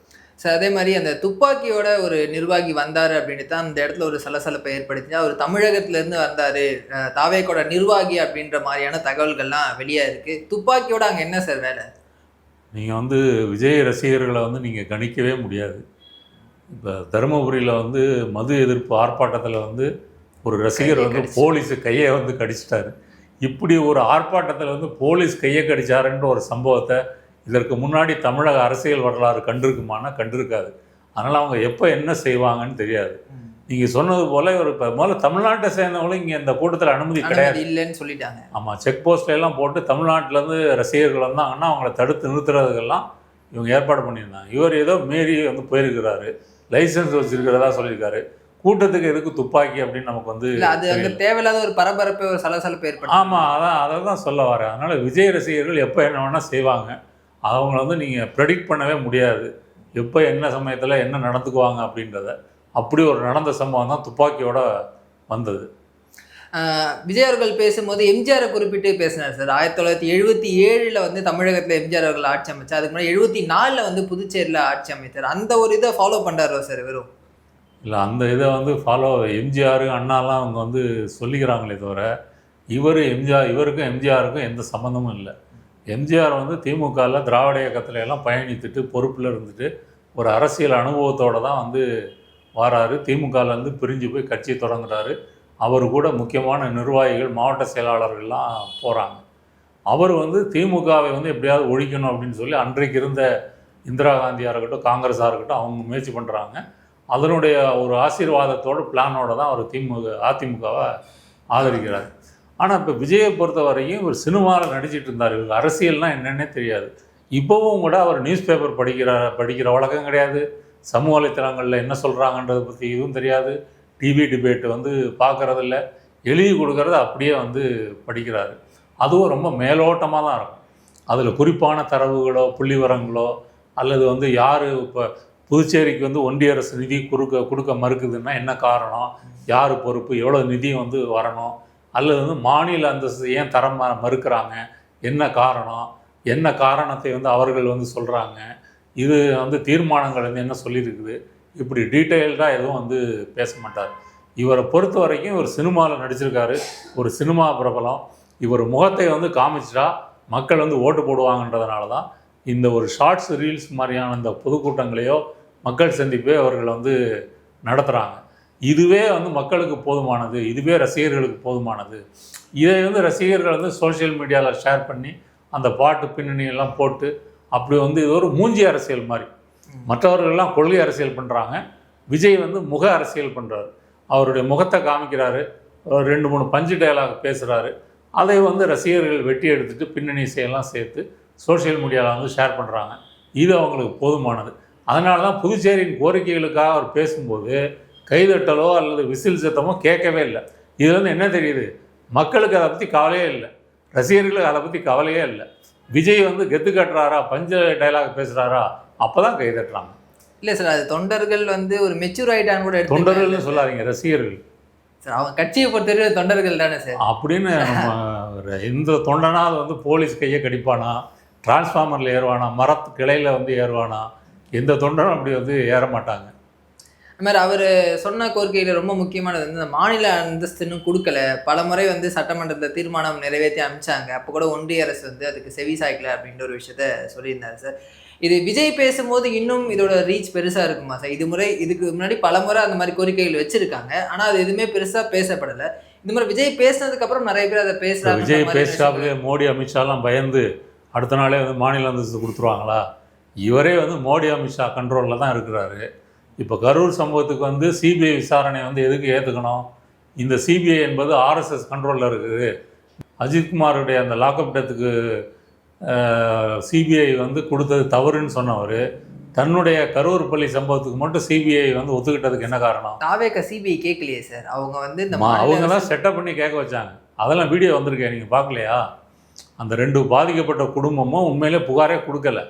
சார் அதே மாதிரி அந்த துப்பாக்கியோட ஒரு நிர்வாகி வந்தார் அப்படின்னு தான் அந்த இடத்துல ஒரு சலசலப்பை ஏற்படுத்தி அவர் தமிழகத்திலேருந்து வந்தார் தாவேக்கோட நிர்வாகி அப்படின்ற மாதிரியான தகவல்கள்லாம் வெளியாக இருக்குது துப்பாக்கியோட அங்கே என்ன சார் வேலை? நீங்கள் வந்து விஜய் ரசிகர்களை வந்து நீங்கள் கணிக்கவே முடியாது. இப்போ தருமபுரியில் வந்து மது எதிர்ப்பு ஆர்ப்பாட்டத்தில் வந்து ஒரு ரசிகர் வந்து. போலீஸ் கையை வந்து கடிச்சிட்டாரு. இப்படி ஒரு ஆர்ப்பாட்டத்தில் வந்து போலீஸ் கையை கடிச்சாருன்ற ஒரு சம்பவத்தை இதற்கு முன்னாடி தமிழக அரசியல் வரலாறு கண்டிருக்குமானா கண்டிருக்காது. அதனால் அவங்க எப்போ என்ன செய்வாங்கன்னு தெரியாது. நீங்கள் சொன்னது போல் ஒரு இப்போ முதல்ல தமிழ்நாட்டை சேர்ந்தவங்களும் இங்கே இந்த கூட்டத்தில் அனுமதி கிடையாது. இல்லைன்னு சொல்லிட்டாங்க. ஆமாம் செக் போஸ்ட்ல எல்லாம் போட்டு தமிழ்நாட்டிலேருந்து ரசிகர்கள் வந்தாங்கன்னா அவங்கள தடுத்து நிறுத்துறதுக்கெல்லாம் இவங்க ஏற்பாடு பண்ணியிருந்தாங்க. இவர் ஏதோ மீறி வந்து போயிருக்கிறாரு. லைசன்ஸ் வச்சிருக்கிறதா சொல்லியிருக்காரு. கூட்டத்துக்கு எதுக்கு துப்பாக்கி அப்படின்னு நமக்கு வந்து அது அங்க. தேவையில்லாத ஒரு பரபரப்பு ஒரு சலசலப்பு ஏற்பட்டு ஆமாம் அதான் அதை தான் சொல்ல வரேன். அதனால் விஜய் ரசிகர்கள் எப்போ என்ன வேணால் செய்வாங்க. அவங்கள வந்து நீங்கள் ப்ரெடிக்ட் பண்ணவே முடியாது. எப்போ என்ன சமயத்தில் என்ன நடந்துக்குவாங்க அப்படின்றத. அப்படி ஒரு நடந்த சம்பவம் தான் துப்பாக்கியோட வந்தது. ஆஹ் விஜய் அவர்கள் பேசும்போது எம்ஜிஆரை குறிப்பிட்டு பேசினார் சார். ஆயிரத்தி தொள்ளாயிரத்தி எழுபத்தி ஏழுல வந்து தமிழகத்துல எம்ஜிஆர் அவர்கள் ஆட்சி அமைச்சார். அதுக்கு முன்னாடி எழுபத்தி நாலுல வந்து புதுச்சேரியில ஆட்சி அமைத்தார். அந்த ஒரு இதை ஃபாலோ பண்றாரோ சார் வெறும் இல்லை அந்த இதை வந்து ஃபாலோ எம்ஜிஆர் அண்ணாலாம் அவங்க வந்து சொல்லிக்கிறாங்களே தவிர இவர் எம்ஜிஆர் இவருக்கும் எம்ஜிஆருக்கும் எந்த சம்மந்தமும் இல்லை. எம்ஜிஆர் வந்து திமுகவில் திராவிட இயக்கத்துல எல்லாம் பயணித்துட்டு பொறுப்பில் இருந்துட்டு ஒரு அரசியல் அனுபவத்தோடு தான் வந்து வாராரு. திமுகலேருந்து பிரிஞ்சு போய் கட்சி தொடங்குறாரு. அவர் கூட முக்கியமான நிர்வாகிகள் மாவட்ட செயலாளர்கள்லாம் போகிறாங்க அவர் வந்து திமுகவை வந்து எப்படியாவது ஒழிக்கணும் அப்படின்னு சொல்லி அன்றைக்கு இருந்த இந்திரா காந்தியாக இருக்கட்டும் காங்கிரஸாக இருக்கட்டும் அவங்க முயற்சி பண்ணுறாங்க அதனுடைய ஒரு ஆசீர்வாதத்தோட பிளானோட தான் அவர் திமுக அதிமுகவை ஆதரிக்கிறார். ஆனால் இப்போ விஜயை பொறுத்த வரைக்கும் இவர் சினிமாவில் நடிச்சிட்டு இருந்தார். இவருக்கு என்னென்னே தெரியாது. இப்போவும் கூட அவர் நியூஸ் பேப்பர் படிக்கிற படிக்கிற வழக்கம் கிடையாது. சமூக வலைத்தளங்களில் என்ன சொல்கிறாங்கன்றதை பற்றி இதுவும் தெரியாது. டிவி டிபேட் வந்து பார்க்குறதில்ல. எழுதி கொடுக்கறத அப்படியே வந்து படிக்கிறாரு. அதுவும் ரொம்ப மேலோட்டமாக தான் இருக்கும். அதில் குறிப்பான தரவுகளோ புள்ளிவரங்களோ அல்லது வந்து யார் இப்போ புதுச்சேரிக்கு வந்து ஒன்றிய அரசு நிதி கொடுக்க கொடுக்க மறுக்குதுன்னா என்ன காரணம்? யார் பொறுப்பு? எவ்வளோ நிதி வந்து வரணும்? அல்லது வந்து மாநில அந்தஸ்து ஏன் தரம் ம- மறுக்கிறாங்க? என்ன காரணம்? என்ன காரணத்தை வந்து அவர்கள் வந்து சொல்கிறாங்க இது வந்து தீர்மானங்கள் வந்து என்ன சொல்லியிருக்குது? இப்படி டீட்டெயில்டாக எதுவும் வந்து பேச மாட்டார். இவரை பொறுத்த வரைக்கும் இவர் சினிமாவில் நடிச்சிருக்காரு. ஒரு சினிமா பிரபலம். இவர் முகத்தை வந்து காமிச்சிட்டா மக்கள் வந்து ஓட்டு போடுவாங்கன்றதுனால தான் இந்த ஒரு ஷார்ட்ஸ் ரீல்ஸ் மாதிரியான இந்த பொதுக்கூட்டங்களையோ மக்கள் சந்திப்பே அவர்கள் வந்து நடத்துகிறாங்க இதுவே வந்து மக்களுக்கு போதுமானது. இதுவே ரசிகர்களுக்கு போதுமானது. இதை வந்து ரசிகர்கள் வந்து சோஷியல் மீடியாவில் ஷேர் பண்ணி அந்த பாட்டு பின்னணியெல்லாம் போட்டு அப்படி வந்து இது ஒரு மூஞ்சி அரசியல் மாதிரி. மற்றவர்கள்லாம் கொள்கை அரசியல் பண்ணுறாங்க விஜய் வந்து முக அரசியல் பண்ணுறாரு அவருடைய முகத்தை காமிக்கிறாரு. ஒரு ரெண்டு மூணு பஞ்சு டயலாக் பேசுகிறாரு அதை வந்து ரசிகர்கள் வெட்டி எடுத்துட்டு பின்னணி இசையெல்லாம் சேர்த்து சோஷியல் மீடியாவில் வந்து ஷேர் பண்ணுறாங்க இது அவங்களுக்கு போதுமானது. அதனால தான் புதுச்சேரியின் கோரிக்கைகளுக்காக அவர் பேசும்போது கைதட்டலோ அல்லது விசில் சத்தமோ கேட்கவே இல்லை. இதுலேருந்து என்ன தெரியுது? மக்களுக்கு அதை பற்றி கவலையே இல்லை. ரசிகர்களுக்கு அதை பற்றி கவலையே இல்லை. விஜய் வந்து கெத்து கட்டுறாரா பஞ்ச டைலாக் பேசுகிறாரா அப்போ தான் கைதட்டுறாங்க இல்லை சார் அது தொண்டர்கள் வந்து ஒரு மெச்சூர் ஆயிட்டான்னு கூட. தொண்டர்கள்னு சொல்லாதீங்க ரசிகர்கள். சார் அவங்க கட்சியை பொறுத்தவரை தொண்டர்கள் தானே சார் அப்படின்னு நம்ம எந்த தொண்டனாவது வந்து போலீஸ் கையை கடிப்பானா டிரான்ஸ்ஃபார்மரில் ஏறுவானா மரத்து கிளையில் வந்து ஏறுவானா எந்த தொண்டனும் அப்படி வந்து ஏற மாட்டாங்க. அது மாதிரி அவர் சொன்ன கோரிக்கையில் ரொம்ப முக்கியமானது வந்து இந்த மாநில அந்தஸ்துன்னு கொடுக்கல. பல முறை வந்து சட்டமன்றத்தில் தீர்மானம் நிறைவேற்றி அனுப்பிச்சாங்க. அப்போ கூட ஒன்றிய அரசு வந்து அதுக்கு செவி சாய்க்கல அப்படின்ற ஒரு விஷயத்த சொல்லியிருந்தாரு சார். இது விஜய் பேசும்போது இன்னும் இதோட ரீச் பெருசாக இருக்குமா சார்? இது முறை இதுக்கு முன்னாடி பல முறை அந்த மாதிரி கோரிக்கைகள் வச்சிருக்காங்க. ஆனால் அது எதுவுமே பெருசாக பேசப்படலை. இந்த மாதிரி விஜய் பேசினதுக்கு அப்புறம் நிறைய பேர் அதை இப்ப பேசுறாங்க விஜய் பேசிட்டாப்லேயே மோடி அமித்ஷாலாம் பயந்து அடுத்த நாளே வந்து மாநில அந்தஸ்து கொடுத்துருவாங்களா? இவரே வந்து மோடி அமித்ஷா கண்ட்ரோலில் தான் இருக்கிறாரு. இப்போ கரூர் சம்பவத்துக்கு வந்து சிபிஐ விசாரணை வந்து எதுக்கு ஏற்றுக்கணும் இந்த சிபிஐ என்பது ஆர்எஸ்எஸ் கண்ட்ரோலில் இருக்குது. அஜித்குமாருடைய அந்த லாக்அப் டெத்துக்கு சிபிஐ வந்து கொடுத்தது தவறுன்னு சொன்னவர். தன்னுடைய கரூர் பள்ளி சம்பவத்துக்கு மட்டும் சிபிஐ வந்து ஒத்துக்கிட்டதுக்கு என்ன காரணம்? தாவேக்க சிபிஐ கேட்கலையே சார் அவங்க வந்து இந்த அவங்க தான் செட்டப் பண்ணி கேட்க வச்சாங்க. அதெல்லாம் வீடியோ வந்திருக்கேன் நீங்கள் பார்க்கலையா? அந்த ரெண்டு பாதிக்கப்பட்ட குடும்பமும் உண்மையிலே புகாரே கொடுக்கல.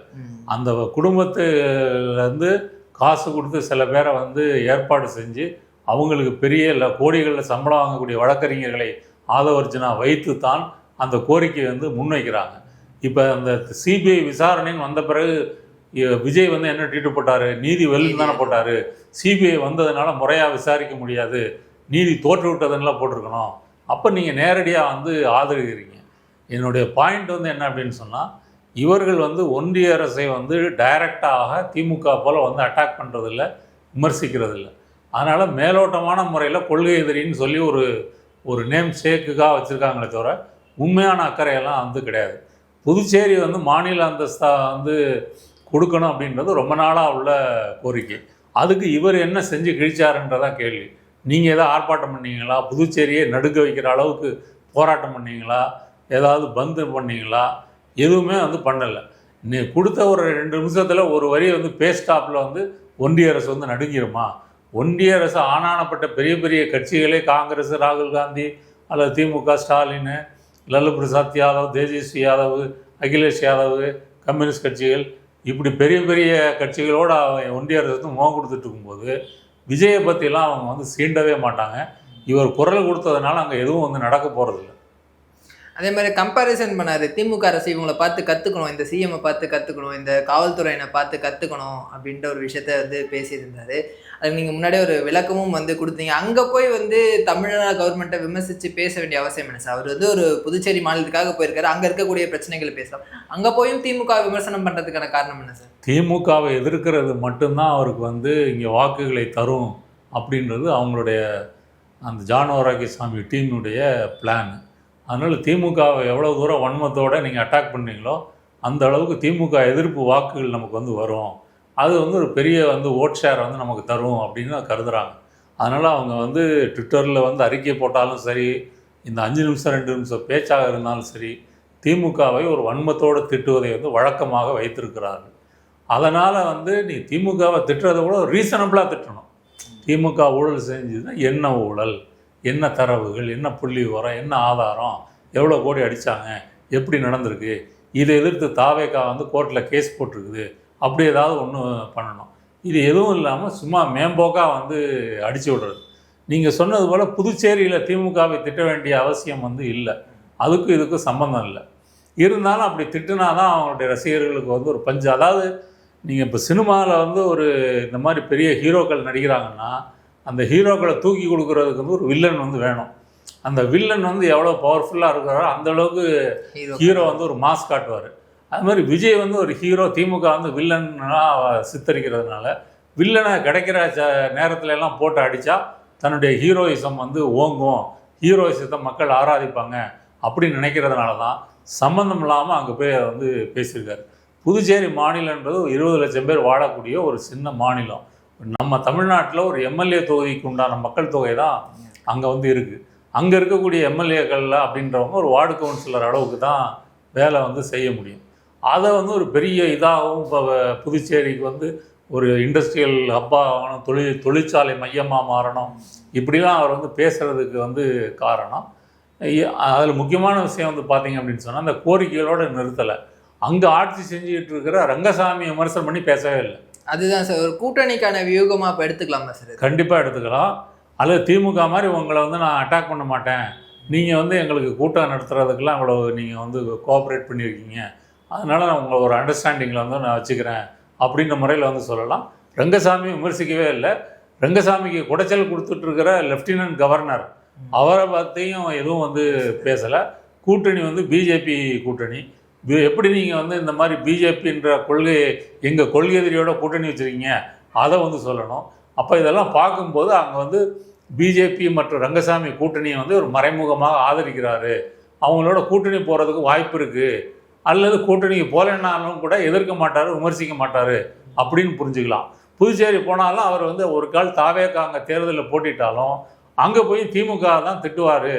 அந்த குடும்பத்துலேருந்து காசு கொடுத்து சில பேரை வந்து ஏற்பாடு செஞ்சு அவங்களுக்கு பெரிய இல்லை கோடிகளில் சம்பளம் வாங்கக்கூடிய வழக்கறிஞர்களை ஆதவர்ஜனா வைத்து தான் அந்த கோரிக்கையை வந்து முன்வைக்கிறாங்க. இப்போ அந்த சிபிஐ விசாரணைன்னு வந்த பிறகு விஜய் வந்து என்ன ட்வீட் போட்டார்? நீதி வெளியில் தானே போட்டார். சிபிஐ வந்ததுனால முறையாக விசாரிக்க முடியாது. நீதி தோற்று விட்டதுன்னெலாம் போட்டிருக்கணும். அப்போ நீங்கள் நேரடியாக வந்து ஆதரிக்கிறீங்க. என்னுடைய பாயிண்ட் வந்து என்ன அப்படின்னு சொன்னால் இவர்கள் வந்து ஒன்றிய அரசை வந்து டைரக்டாக திமுக போல் வந்து அட்டாக் பண்ணுறதில்ல விமர்சிக்கிறதில்ல. அதனால் மேலோட்டமான முறையில் கொள்கை எதிரின்னு சொல்லி ஒரு ஒரு நேம் சேக்குக்காக வச்சுருக்காங்களே தவிர உண்மையான அக்கறையெல்லாம் வந்து கிடையாது. புதுச்சேரி வந்து மாநில அந்தஸ்தா வந்து கொடுக்கணும் அப்படின்றது ரொம்ப நாளாக உள்ள கோரிக்கை. அதுக்கு இவர் என்ன செஞ்சு கிழிச்சாருன்றதான் கேள்வி. நீங்கள் ஏதாவது ஆர்ப்பாட்டம் பண்ணீங்களா? புதுச்சேரியை நடுக்க வைக்கிற அளவுக்கு போராட்டம் பண்ணீங்களா? ஏதாவது பந்து பண்ணீங்களா? எதுவுமே வந்து பண்ணலை. நீ கொடுத்த ஒரு ரெண்டு நிமிஷத்தில் ஒரு வரி வந்து பேஸ்டாப்பில் வந்து ஒன்றிய அரசு வந்து நடுங்கிருமா? ஒன்றிய அரசு ஆனானப்பட்ட பெரிய பெரிய கட்சிகளே காங்கிரஸ் ராகுல் காந்தி அல்லது திமுக ஸ்டாலின் லல்லு பிரசாத் யாதவ் தேஜஸ்வி யாதவ் அகிலேஷ் யாதவ் கம்யூனிஸ்ட் கட்சிகள் இப்படி பெரிய பெரிய கட்சிகளோடு அவன் ஒன்றிய அரசு வந்து முகம் கொடுத்துட்டு இருக்கும்போது விஜயை பற்றிலாம் அவங்க வந்து சீண்டவே மாட்டாங்க. இவர் குரல் கொடுத்ததுனால அங்கே எதுவும் வந்து நடக்க போகிறதில்ல அதே மாதிரி கம்பேரிசன் பண்ணாரு திமுக அரசு இவங்களை பார்த்து கற்றுக்கணும் இந்த சிஎம்மை பார்த்து கற்றுக்கணும் இந்த காவல்துறையினை பார்த்து கற்றுக்கணும் அப்படின்ற ஒரு விஷயத்த வந்து பேசியிருந்தாரு. அதுக்கு நீங்கள் முன்னாடியே ஒரு விளக்கமும் வந்து கொடுத்தீங்க. அங்கே போய் வந்து தமிழ்நாடு கவர்மெண்ட்டை விமர்சித்து பேச வேண்டிய அவசியம் என்ன சார்? அவர் வந்து ஒரு புதுச்சேரி மாநிலத்துக்காக போயிருக்காரு. அங்கே இருக்கக்கூடிய பிரச்சனைகளை பேசலாம். அங்கே போயும் திமுக விமர்சனம் பண்ணுறதுக்கான காரணம் என்ன சார்? திமுகவை எதிர்க்கிறது மட்டும்தான் அவருக்கு வந்து இங்கே வாக்குகளை தரும் அப்படின்றது அவங்களுடைய அந்த ஜான் சாமி டீமுடைய பிளான் அதனால் திமுகவை எவ்வளோ தூரம் வன்மத்தோடு நீங்கள் அட்டாக் பண்ணீங்களோ அந்த அளவுக்கு திமுக எதிர்ப்பு வாக்குகள் நமக்கு வந்து வரும். அது வந்து ஒரு பெரிய வந்து ஓட் ஷேர் வந்து நமக்கு தரும் அப்படின்னு கருதுகிறாங்க அதனால் அவங்க வந்து ட்விட்டரில் வந்து அறிக்கை போட்டாலும் சரி இந்த அஞ்சு நிமிஷம் ரெண்டு நிமிஷம் பேச்சாக இருந்தாலும் சரி திமுகவை ஒரு வன்மத்தோடு திட்டுவதை வந்து வழக்கமாக வைத்திருக்கிறார்கள். அதனால் வந்து நீ திமுகவை திட்டுறதை கூட ரீசனபிளாக திட்டணும். திமுக ஊழல் செஞ்சதுன்னா என்ன ஊழல்? என்ன தரவுகள் என்ன புள்ளி விவரம் என்ன ஆதாரம் எவ்வளோ கோடி அடித்தாங்க எப்படி நடந்திருக்கு இதை எதிர்த்து தாவேக்கா வந்து கோர்ட்டில் கேஸ் போட்டிருக்குது அப்படி ஏதாவது ஒன்று பண்ணணும். இது எதுவும் இல்லாமல் சும்மா மேம்போக்காக வந்து அடித்து விடுறது. நீங்கள் சொன்னது போல் புதுச்சேரியில் திமுகவை திட்ட வேண்டிய அவசியம் வந்து இல்லை. அதுக்கும் இதுக்கும் சம்பந்தம் இல்லை. இருந்தாலும் அப்படி திட்டுனா தான் அவங்களுடைய ரசிகர்களுக்கு வந்து ஒரு பஞ்சு. அதாவது நீங்கள் இப்போ சினிமாவில் வந்து ஒரு இந்த மாதிரி பெரிய ஹீரோக்கள் நடிக்கிறாங்கன்னா அந்த ஹீரோக்களை தூக்கி கொடுக்கறதுக்கு வந்து ஒரு வில்லன் வந்து வேணும். அந்த வில்லன் வந்து எவ்வளோ பவர்ஃபுல்லாக இருக்கிறாரோ அந்த அளவுக்கு ஹீரோ வந்து ஒரு மாஸ் காட்டுவார். அது மாதிரி விஜய் வந்து ஒரு ஹீரோ திமுக வந்து வில்லன்னா சித்தரிக்கிறதுனால வில்லனை கிடைக்கிற ச நேரத்துல எல்லாம் போட்டு அடித்தா தன்னுடைய ஹீரோயிசம் வந்து ஓங்கும். ஹீரோயிசத்தை மக்கள் ஆராதிப்பாங்க அப்படின்னு நினைக்கிறதுனால தான் சம்மந்தம் இல்லாமல் அங்கே போய் வந்து பேசியிருக்காரு. புதுச்சேரி மாநிலன்றது இருபது லட்சம் பேர் வாழக்கூடிய ஒரு சின்ன மாநிலம். நம்ம தமிழ்நாட்டில் ஒரு எம்எல்ஏ தொகுதிக்கு உண்டான மக்கள் தொகை தான் அங்கே வந்து இருக்குது அங்கே இருக்கக்கூடிய எம்எல்ஏக்கள் அப்படின்றவங்க ஒரு வார்டு கவுன்சிலர் அளவுக்கு தான் வேலை வந்து செய்ய முடியும். அதை வந்து ஒரு பெரிய இதாகவும் இப்போ புதுச்சேரிக்கு வந்து ஒரு இண்டஸ்ட்ரியல் ஹப்பாகணும் தொழில் தொழிற்சாலை மையமாக மாறணும். இப்படிலாம் அவர் வந்து பேசுகிறதுக்கு வந்து காரணம். அதில் முக்கியமான விஷயம் வந்து பார்த்தீங்க அப்படின்னு சொன்னால் அந்த கோரிக்கைகளோடு நிறுத்தலை. அங்கே ஆட்சி செஞ்சுக்கிட்டு இருக்கிற ரங்கசாமி விமர்சனம் பண்ணி பேசவே இல்லை. அதுதான் சார் ஒரு கூட்டணிக்கான வியூகமாக இப்போ எடுத்துக்கலாமா சார் கண்டிப்பாக எடுத்துக்கலாம். அல்லது திமுக மாதிரி உங்களை வந்து நான் அட்டாக் பண்ண மாட்டேன். நீங்கள் வந்து எங்களுக்கு கூட்டம் நடத்துறதுக்கெல்லாம் அவ்வளோ நீங்கள் வந்து கோஆப்ரேட் பண்ணியிருக்கீங்க அதனால் நான் உங்களை ஒரு அண்டர்ஸ்டாண்டிங்கில் வந்து நான் வச்சுக்கிறேன் அப்படின்ற முறையில் வந்து சொல்லலாம். ரங்கசாமி விமர்சிக்கவே இல்லை. ரங்கசாமிக்கு குடைச்சல் கொடுத்துட்ருக்கிற லெஃப்டினன்ட் கவர்னர் அவரை பற்றியும் எதுவும் வந்து பேசலை. கூட்டணி வந்து பிஜேபி கூட்டணி. இது எப்படி நீங்கள் வந்து இந்த மாதிரி பிஜேபின்ற கொள்கை எங்கள் கொள்கை எதிரியோட கூட்டணி வச்சுருக்கீங்க அதை வந்து சொல்லணும். அப்போ இதெல்லாம் பார்க்கும்போது அங்கே வந்து பிஜேபி மற்றும் ரங்கசாமி கூட்டணியை வந்து ஒரு மறைமுகமாக ஆதரிக்கிறாரு. அவங்களோட கூட்டணி போகிறதுக்கு வாய்ப்பு இருக்குது அல்லது கூட்டணிக்கு போகலைன்னாலும் கூட எதிர்க்க மாட்டார் விமர்சிக்க மாட்டார் அப்படின்னு புரிஞ்சுக்கலாம். புதுச்சேரி போனாலும் அவர் வந்து ஒரு கால் தாவேக்கா அங்கே தேர்தலில் போட்டிட்டாலும் அங்கே போய் திமுக தான் திட்டுவார்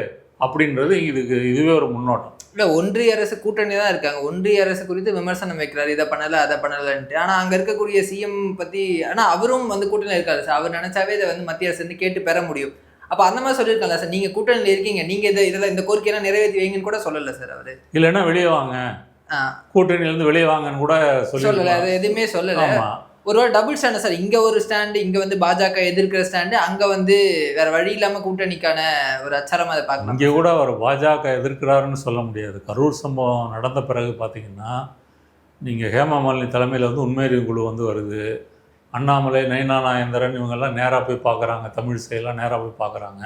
அப்படின்றது இதுக்கு இதுவே ஒரு முன்னோட்டம். இல்ல ஒன்றிய அரசு கூட்டணி தான் இருக்காங்க. ஒன்றிய அரசு குறித்து விமர்சனம் வைக்கிறாரு. இதை பண்ணல அதை பண்ணலன்ட்டு. ஆனா அங்க இருக்கக்கூடிய சிஎம் பத்தி ஆனா அவரும் வந்து கூட்டணியில் இருக்காரு சார். அவர் நினைச்சாவே இதை வந்து மத்திய அரசு வந்து கேட்டு பெற முடியும். அப்ப அந்த மாதிரி சொல்லியிருக்காங்க சார்? நீங்க கூட்டணியில் இருக்கீங்க. நீங்க இதை இதில் இந்த கோரிக்கையெல்லாம் நிறைவேற்றி வைங்கன்னு கூட சொல்லல சார் அவரு. இல்லைன்னா வெளியே வாங்க. கூட்டணியிலேருந்து வெளியே வாங்கன்னு கூட சொல்லல. சொல்லி அது எதுவுமே சொல்லல. ஒருவேளை டபுள் ஸ்டாண்டு சார் இங்கே ஒரு ஸ்டாண்டு இங்கே வந்து பாஜக எதிர்க்கிற ஸ்டாண்டு அங்கே வந்து வேற வழி இல்லாமல் கூட்டணிக்கான ஒரு அச்சாரமாக அதை பார்க்கலாம். இங்கே கூட அவர் பாஜக எதிர்க்கிறாருன்னு சொல்ல முடியாது. கரூர் சம்பவம் நடந்த பிறகு பார்த்தீங்கன்னா நீங்கள் ஹேமா மாலினி தலைமையில் வந்து உண்மையறிவு குழு வந்து வருது. அண்ணாமலை நயனா நாயந்திரன் இவங்கெல்லாம் நேராக போய் பார்க்குறாங்க. தமிழ் தமிழிசையெல்லாம் நேராக போய் பார்க்குறாங்க.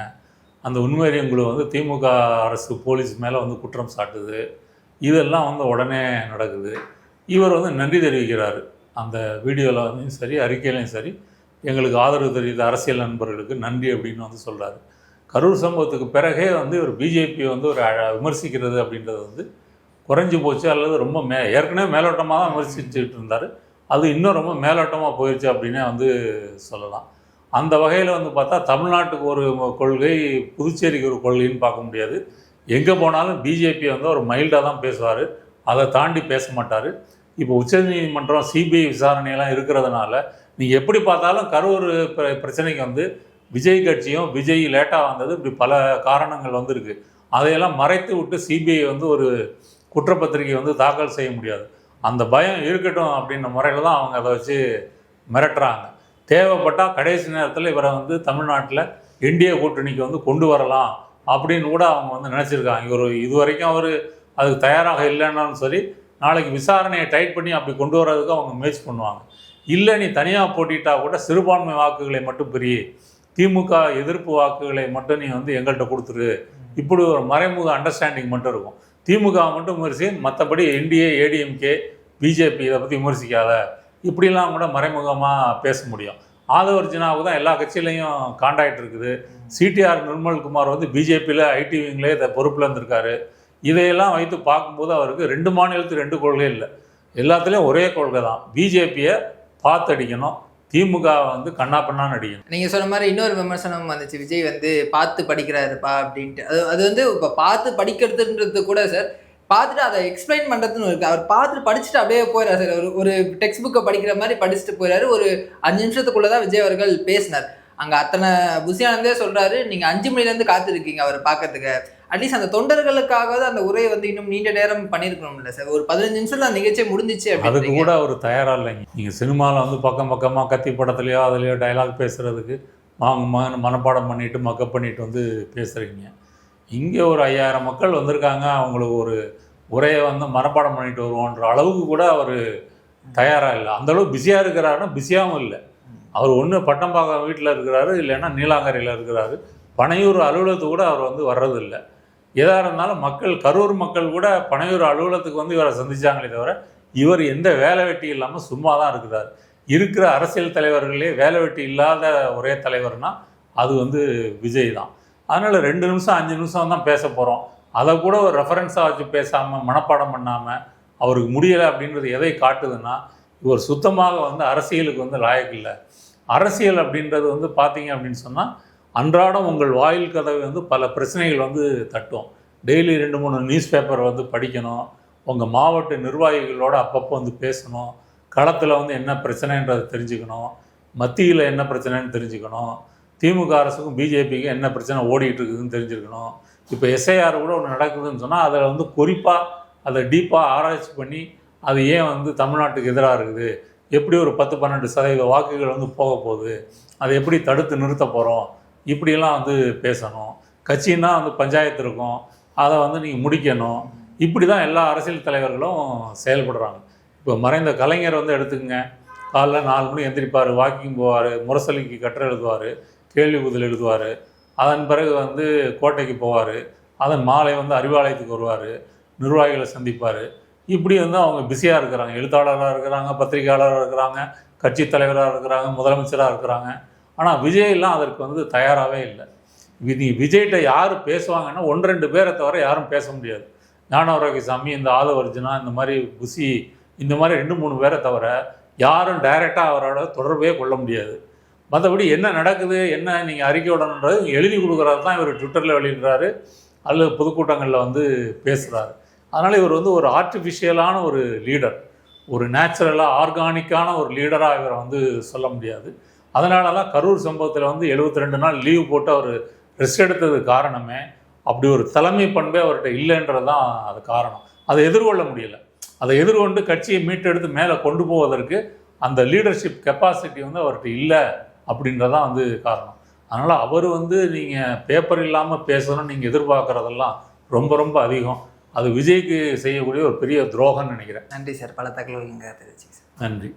அந்த உண்மையறியும் குழு வந்து திமுக அரசு போலீஸ் மேலே வந்து குற்றம் சாட்டுது. இதெல்லாம் வந்து உடனே நடக்குது. இவர் வந்து நன்றி தெரிவிக்கிறார். அந்த வீடியோவில் வந்து சரி அறிக்கையிலையும் சரி எங்களுக்கு ஆதரவு தெரிவித்த அரசியல் நண்பர்களுக்கு நன்றி அப்படின்னு வந்து சொல்கிறாரு கரூர் சம்பவத்துக்கு பிறகே வந்து ஒரு பிஜேபி வந்து ஒரு அழ- விமர்சிக்கிறது அப்படின்றது வந்து குறைஞ்சி போச்சு அல்லது ரொம்ப மே ஏற்கனவே மேலோட்டமாக தான் விமர்சிச்சுட்டு இருந்தார். அது இன்னும் ரொம்ப மேலோட்டமாக போயிடுச்சு அப்படின்னே வந்து சொல்லலாம். அந்த வகையில் வந்து பார்த்தா தமிழ்நாட்டுக்கு ஒரு கொள்கை புதுச்சேரிக்கு ஒரு கொள்கைன்னு பார்க்க முடியாது. எங்கே போனாலும் பிஜேபி வந்து ஒரு மைல்டாக தான் பேசுவார். அதை தாண்டி பேச மாட்டார். இப்போ உச்சநீதிமன்றம் சிபிஐ விசாரணையெல்லாம் இருக்கிறதுனால நீங்கள் எப்படி பார்த்தாலும் கரூர் பிர- பிரச்சனைக்கு வந்து விஜய் கட்சியும் விஜய் லேட்டாக வந்தது இப்படி பல காரணங்கள் வந்திருக்கு. அதையெல்லாம் மறைத்து விட்டு சிபிஐ வந்து ஒரு குற்றப்பத்திரிகை வந்து தாக்கல் செய்ய முடியாது. அந்த பயம் இருக்கட்டும் அப்படின்ற முறையில் தான் அவங்க அதை வச்சு மிரட்டுறாங்க. தேவைப்பட்டால் கடைசி நேரத்தில் இவரை வந்து தமிழ்நாட்டில் என்டிஏ கூட்டணிக்கு வந்து கொண்டு வரலாம் அப்படின்னு கூட அவங்க வந்து நினச்சிருக்காங்க. இவர் இது வரைக்கும் அவர் அதுக்கு தயாராக இல்லைன்னாலும் சரி நாளைக்கு விசாரணையை டைட் பண்ணி அப்படி கொண்டு வர்றதுக்கு அவங்க முயற்சி பண்ணுவாங்க. இல்லை நீ தனியாக போட்டிட்டா கூட சிறுபான்மை வாக்குகளை மட்டும் பெரிய. திமுக எதிர்ப்பு வாக்குகளை மட்டும் நீ வந்து எங்கள்கிட்ட கொடுத்துரு. இப்படி ஒரு மறைமுக அண்டர்ஸ்டாண்டிங் மட்டும் இருக்கும். திமுக மட்டும் விமர்சி மற்றபடி என்டிஏ ஏடிஎம்கே பிஜேபி இதை பற்றி விமர்சிக்காத. இப்படிலாம் கூட மறைமுகமாக பேச முடியும். ஆதவர்ஜினாவுக்கு தான் எல்லா கட்சியிலையும் காண்டாக்ட் இருக்குது. சிடிஆர் நிர்மல்குமார் வந்து பிஜேபியில் ஐடி விங்லேயே பொறுப்பில் இருந்திருக்காரு. இதையெல்லாம் வைத்து பார்க்கும்போது அவருக்கு ரெண்டு மாநிலத்துக்கு ரெண்டு கொள்கை இல்லை. எல்லாத்துலேயும் ஒரே கொள்கை தான். பிஜேபியை பார்த்து அடிக்கணும் திமுக வந்து கண்ணா பண்ணான்னு அடிக்கணும் நீங்க சொன்ன மாதிரி இன்னொரு விமர்சனம் வந்துச்சு. விஜய் வந்து பார்த்து படிக்கிறாருப்பா அப்படின்ட்டு. அது அது வந்து இப்போ பார்த்து படிக்கிறதுன்றது கூட சார் பார்த்துட்டு அதை எக்ஸ்பிளைன் பண்ணுறதுன்னு இருக்கு. அவர் பார்த்துட்டு படிச்சுட்டு அப்படியே போயிடாரு சார். ஒரு ஒரு டெக்ஸ்ட் புக்கை படிக்கிற மாதிரி படிச்சுட்டு போயிடாரு ஒரு அஞ்சு நிமிஷத்துக்குள்ள தான் விஜய் அவர்கள் பேசினார். அங்கே அத்தனை புசியானந்தே சொல்கிறாரு நீங்கள் அஞ்சு மணிலேருந்து காத்திருக்கீங்க அவர் பார்க்கறதுக்கு. அட்லீஸ்ட் அந்த தொண்டர்களுக்காகவே அந்த உரையை வந்து இன்னும் நீண்ட நேரம் பண்ணியிருக்கணும்ல சார். ஒரு பதினஞ்சு நிமிஷம் அந்த நிகழ்ச்சி முடிஞ்சிச்சு அதுக்கு கூட அவர் தயாராக இல்லைங்க. நீங்கள் சினிமாவில் வந்து பக்கம் பக்கமாக கத்தி படத்துலையோ அதுலேயோ டயலாக் பேசுகிறதுக்கு வாங்க மகன் மனப்பாடம் பண்ணிட்டு மக்கப் பண்ணிட்டு வந்து பேசுகிறீங்க இங்கே ஒரு ஐயாயிரம் மக்கள் வந்திருக்காங்க. அவங்களுக்கு ஒரு உரையை வந்து மனப்பாடம் பண்ணிட்டு வருவோன்ற அளவுக்கு கூட அவர் தயாராக இல்லை. அந்தளவு பிஸியாக இருக்கிறாருன்னா பிஸியாகவும் இல்லை. அவர் ஒன்று பட்டம்பாக்கம் வீட்டில் இருக்கிறாரு இல்லைன்னா நீலாங்கரையில் இருக்கிறாரு. பனையூர் அலுவலகத்துக்கு கூட அவர் வந்து வர்றதில்லை. எதாக இருந்தாலும் மக்கள் கரூர் மக்கள் கூட பனையூர் அலுவலகத்துக்கு வந்து இவரை சந்திச்சாங்களே தவிர இவர் எந்த வேலை வெட்டி இல்லாமல் சும்மா தான் இருக்கிறார். இருக்கிற அரசியல் தலைவர்களே வேலை வெட்டி இல்லாத ஒரே தலைவர்னால் அது வந்து விஜய் தான். அதனால் ரெண்டு நிமிஷம் அஞ்சு நிமிஷம் தான் பேச போகிறோம் அதை கூட ஒரு ரெஃபரன்ஸாக வச்சு பேசாமல் மனப்பாடம் பண்ணாமல் அவருக்கு முடியலை அப்படின்றது எதை காட்டுதுன்னா இவர் சுத்தமாக வந்து அரசியலுக்கு வந்து லாயக்கு இல்லை. அரசியல் அப்படின்றது வந்து பார்த்தீங்க அப்படின்னு சொன்னால் அன்றாடம் உங்கள் வாயில் கதவை வந்து பல பிரச்சனைகள் வந்து தட்டும். டெய்லி ரெண்டு மூணு நியூஸ் பேப்பர் வந்து படிக்கணும். உங்கள் மாவட்ட நிர்வாகிகளோட அப்பப்போ வந்து பேசணும். களத்தில் வந்து என்ன பிரச்சனைன்றதை தெரிஞ்சுக்கணும். மத்தியில் என்ன பிரச்சனைன்னு தெரிஞ்சுக்கணும். திமுக அரசுக்கும் பிஜேபிக்கும் என்ன பிரச்சனை ஓடிட்டு இருக்குதுன்னு தெரிஞ்சுக்கணும். இப்போ எஸ்ஐஆர் கூட ஒன்று நடக்குதுன்னு சொன்னால் அதில் வந்து குறிப்பாக அதை டீப்பாக ஆராய்ச்சி பண்ணி அது ஏன் வந்து தமிழ்நாட்டுக்கு எதிராக இருக்குது? எப்படி ஒரு பத்து பன்னெண்டு சதவீத வாக்குகள் வந்து போக போகுது? அதை எப்படி தடுத்து நிறுத்த போகிறோம் இப்படியெல்லாம் வந்து பேசணும். கட்சின்னா வந்து பஞ்சாயத்து இருக்கும். அதை வந்து நீங்கள் முடிக்கணும். இப்படி தான் எல்லா அரசியல் தலைவர்களும் செயல்படுறாங்க. இப்போ மறைந்த கலைஞர் வந்து எடுத்துக்கங்க. காலைல நாலு மணி எந்திரிப்பார் வாக்கிங் போவார் முரசொலிக்கு கட்டுரை எழுதுவார் கேள்வி பதில் எழுதுவார். அதன் பிறகு வந்து கோட்டைக்கு போவார். அதன் மாலை வந்து அறிவாலயத்துக்கு வருவார். நிர்வாகிகளை சந்திப்பார். இப்படி வந்து அவங்க பிஸியாக இருக்கிறாங்க. எழுத்தாளராக இருக்கிறாங்க பத்திரிகையாளராக இருக்கிறாங்க கட்சி தலைவராக இருக்கிறாங்க முதலமைச்சராக இருக்கிறாங்க. ஆனால் விஜயெல்லாம் அதற்கு வந்து தயாராகவே இல்லை. வி- நீ விஜய்கிட்ட யார் பேசுவாங்கன்னா ஒன்று ரெண்டு பேரை தவிர யாரும் பேச முடியாது. ஞானவரகிசாமி இந்த ஆலவர்ஜுனா இந்த மாதிரி புசி இந்த மாதிரி ரெண்டு மூணு பேரை தவிர யாரும் டைரெக்டாக அவரோட தொடர்பே கொள்ள முடியாது. மற்றபடி என்ன நடக்குது என்ன நீங்கள் அறிக்கை விடணுன்றது எழுதி கொடுக்குறது தான் இவர் ட்விட்டரில் வெளியிடுறாரு. அல்லது பொதுக்கூட்டங்களில் வந்து பேசுகிறாரு அதனால் இவர் வந்து ஒரு ஆர்டிஃபிஷியலான ஒரு லீடர் ஒரு நேச்சுரலாக ஆர்கானிக்கான ஒரு லீடராக இவரை வந்து சொல்ல முடியாது. அதனால தான் கரூர் சம்பவத்தில் வந்து 72 ரெண்டு நாள் லீவ் போட்டு அவர் ரெஸ்ட் எடுத்தது காரணமே அப்படி ஒரு தலைமை பண்பே அவர்கிட்ட இல்லைன்றது தான் அது காரணம். அதை எதிர்கொள்ள முடியல. அதை எதிர்கொண்டு கட்சியை மீட்டெடுத்து மேலே கொண்டு போவதற்கு அந்த லீடர்ஷிப் கெப்பாசிட்டி வந்து அவர்கிட்ட இல்லை அப்படின்றதான் வந்து காரணம். அதனால் அவர் வந்து நீங்கள் பேப்பர் இல்லாமல் பேசணும்னு நீங்கள் எதிர்பார்க்குறதெல்லாம் ரொம்ப ரொம்ப அதிகம். அது விஜய்க்கு செய்யக்கூடிய ஒரு பெரிய துரோகம்னு நினைக்கிறேன். நன்றி சார். பல தகவல்கள் தெரிவிச்சிங்க சார். நன்றி.